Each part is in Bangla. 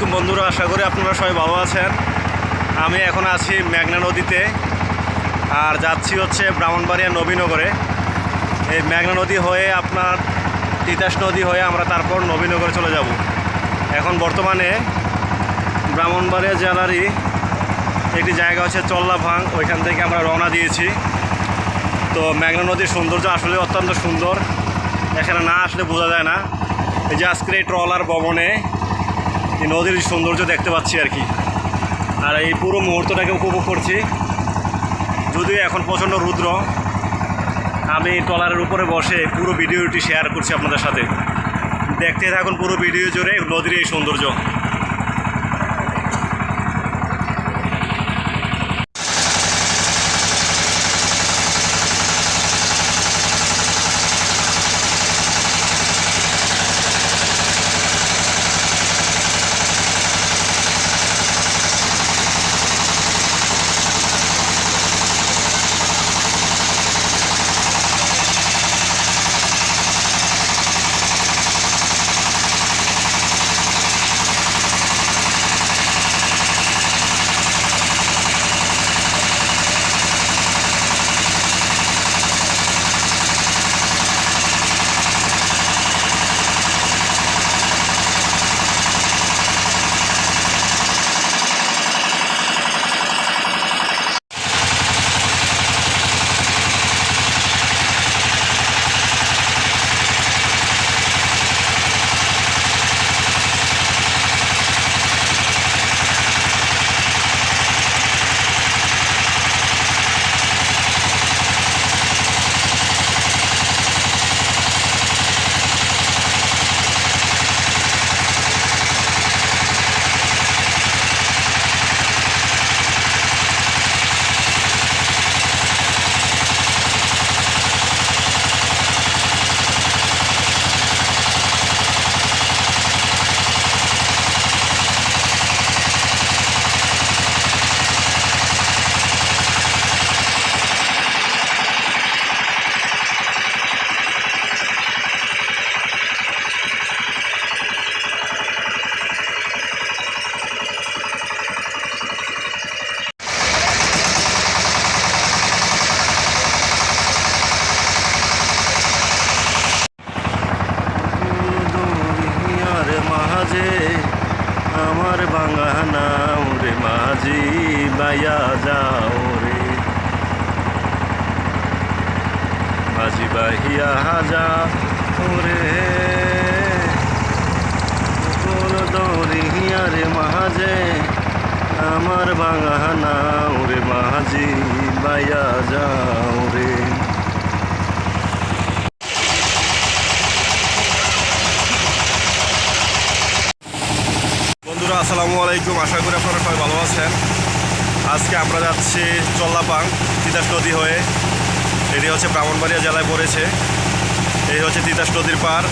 আলাইকুম বন্ধুরা, আশা করি আপনারা সবাই ভালো আছেন। আমি এখন আছি মেঘনা নদীতে, আর যাচ্ছি হচ্ছে ব্রাহ্মণবাড়িয়া নবীনগরে। এই মেঘনা নদী হয়ে আপনার তিতাস নদী হয়ে আমরা তারপর নবীনগরে চলে যাব। এখন বর্তমানে ব্রাহ্মণবাড়িয়া জেলারই একটি জায়গা হচ্ছে চল্লাভাং ওইখান থেকে আমরা রওনা দিয়েছি। তো মেঘনা নদীর সৌন্দর্য আসলে অত্যন্ত সুন্দর, এখানে না আসলে বোঝা যায় না। এই যে আজকের এই ট্রলার ভবনে এই নদীর সৌন্দর্য দেখতে পাচ্ছি আর কি। আর এই পুরো মুহূর্তটাকে উপভোগ করছি। যদিও এখন প্রচণ্ড রুদ্র, আমি টলারের উপরে বসে পুরো ভিডিওটি শেয়ার করছি আপনাদের সাথে। দেখতে থাকুন পুরো ভিডিও জুড়ে নদীর এই সৌন্দর্য। আমার বাঙানা রে মাঝি বাইয়া যাও রে। মাঝি বাহিয়া যাও রে দরিয়ার মাঝে, আমার বাঙানা রে মাঝি বাইয়া যাও রে বন্ধুরা আসসালামু আলাইকুম। আশা করি আপনারা সবাই ভালো আছেন। আজকে আমরা যাচ্ছি চল্লাপাং, তিতাস নদী হয়ে। এটি হচ্ছে ব্রাহ্মণবাড়িয়া জেলায় পড়েছে। এই হচ্ছে তিতাস নদীর পার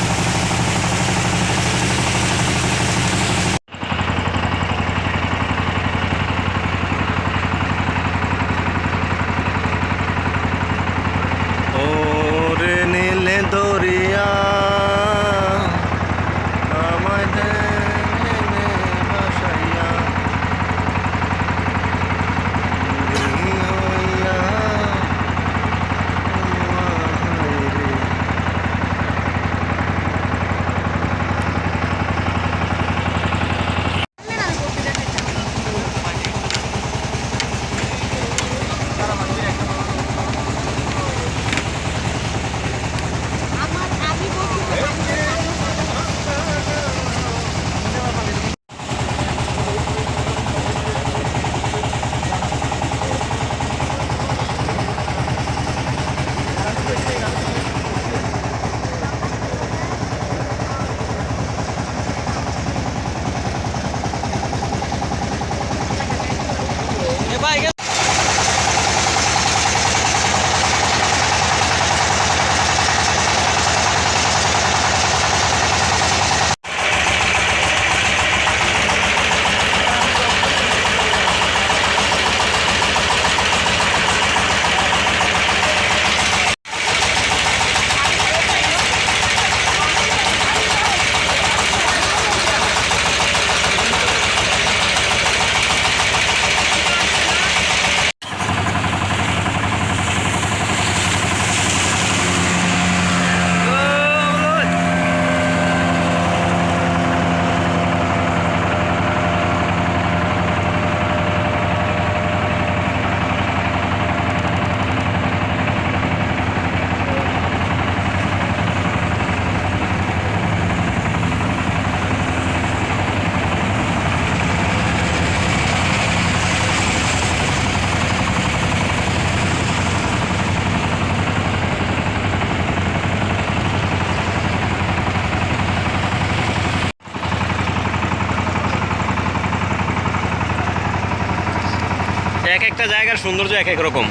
এক একটা জায়গার সৌন্দর্য এক এক রকম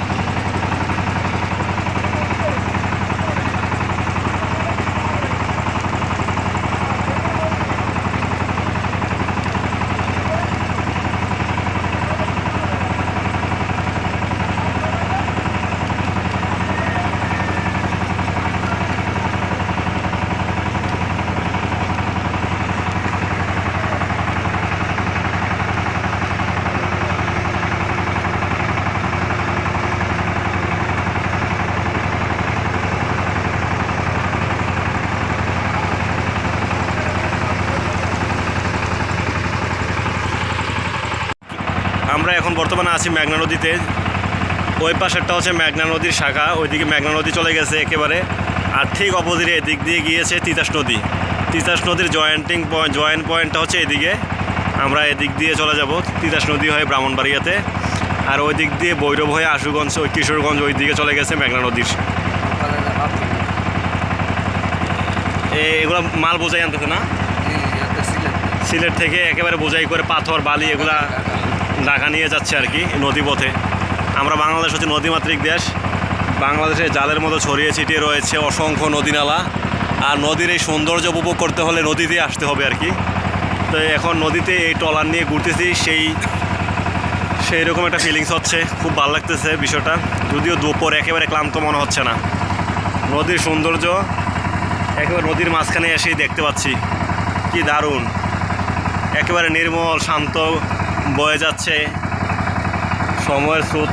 আমরা এখন বর্তমানে আছি মেঘনা নদীতে। ওই পাশেরটা হচ্ছে মেঘনা নদীর শাখা ওইদিকে মেঘনা নদী চলে গেছে একেবারে। আর ঠিক অপোজিটে এদিক দিয়ে গিয়েছে তিতাস নদী। তিতাস নদীর জয়েন্টিং পয়েন্ট জয়েন্ট পয়েন্টটা হচ্ছে এদিকে। আমরা এদিক দিয়ে চলে যাব তিতাস নদী হয়ে ব্রাহ্মণবাড়িয়াতে। আর ওই দিক দিয়ে বৈরব হয়ে আশুগঞ্জ ওই কিশোরগঞ্জ ওই দিকে চলে গেছে মেঘনা নদীর। এগুলো মাল বোঝাই আনতেছে না? সিলেট থেকে একেবারে বোঝাই করে পাথর বালি এগুলা ঢাকা নিয়ে যাচ্ছে আর কি নদী পথে আমরা বাংলাদেশ হচ্ছে নদীমাতৃক দেশ। বাংলাদেশে জালের মতো ছড়িয়ে ছিটিয়ে রয়েছে অসংখ্য নদী নালা। আর নদীর এই সৌন্দর্য উপভোগ করতে হলে নদীতে আসতে হবে আর কি। তো এখন নদীতে এই ট্রলার নিয়ে ঘুরতেছি, সেই সেই রকম একটা ফিলিংস হচ্ছে। খুব ভালো লাগতেছে বিষয়টা। যদিও দুপুর একেবারে ক্লান্ত মনে হচ্ছে না। নদীর সৌন্দর্য, একেবারে নদীর মাঝখানে এসেই দেখতে পাচ্ছি। কি দারুণ। একেবারে নির্মল, শান্ত বয়ে যাচ্ছে। সময়ের স্রোত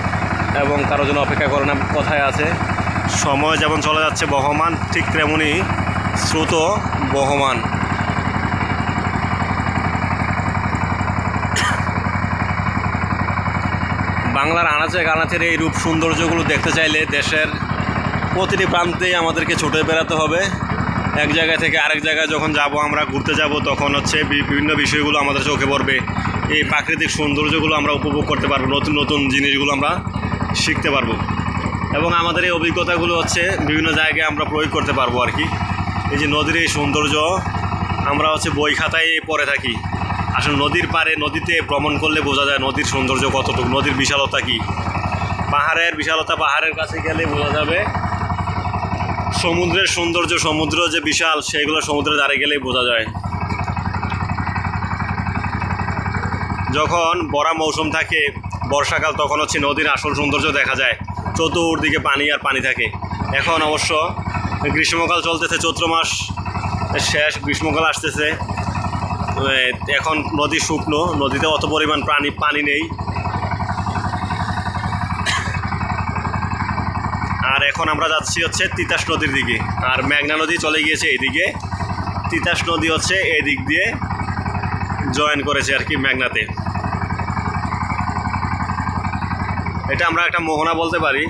এবং কারোর জন্য অপেক্ষা করে না কথায় আছে। সময় যেমন চলে যাচ্ছে বহমান, ঠিক তেমনই স্রোতও বহমান। বাংলার আনাচে কানাচের এই রূপ সৌন্দর্যগুলো দেখতে চাইলে দেশের প্রতিটি প্রান্তেই আমাদেরকে ছুটে বেড়াতে হবে। এক জায়গা থেকে আরেক জায়গায় যখন যাব, আমরা ঘুরতে যাব, তখন হচ্ছে বিভিন্ন বিষয়গুলো আমাদের চোখে পড়বে। এই প্রাকৃতিক সৌন্দর্যগুলো আমরা উপভোগ করতে পারব, নতুন নতুন জিনিসগুলো আমরা শিখতে পারব। এবং আমাদের এই অভিজ্ঞতাগুলো হচ্ছে বিভিন্ন জায়গায় আমরা প্রয়োগ করতে পারব আর কি। এই যে নদীর এই সৌন্দর্য, আমরা হচ্ছে বই খাতায় পড়ে থাকি। আসলে নদীর পাড়ে নদীতে ভ্রমণ করলে বোঝা যায় নদীর সৌন্দর্য কতটুকু, নদীর বিশালতা কি। পাহাড়ের বিশালতা পাহাড়ের কাছে গেলে বোঝা যাবে সমুদ্রের সৌন্দর্য, সমুদ্র যে বিশাল সেগুলো সমুদ্রে দাঁড়িয়ে গেলেই বোঝা যায়। যখন বড়া মৌসুম থাকে, বর্ষাকাল, তখন হচ্ছে নদীর আসল সৌন্দর্য দেখা যায়। চতুর্দিকে পানি আর পানি থাকে। এখন অবশ্য গ্রীষ্মকাল চলতেছে, চৈত্র মাস শেষ, গ্রীষ্মকাল আসতেছে। এখন নদী শুকনো, নদীতে অত পরিমাণ প্রাণী, পানি নেই। আর এখন আমরা যাচ্ছি হচ্ছে তিতাস নদীর দিকে। আর মেঘনা নদী চলে গিয়েছে এইদিকে। তিতাস নদী হচ্ছে এই দিক দিয়ে জয়েন করেছে আর কি মেঘনাতে এটা আমরা একটা মোহনা বলতে পারি।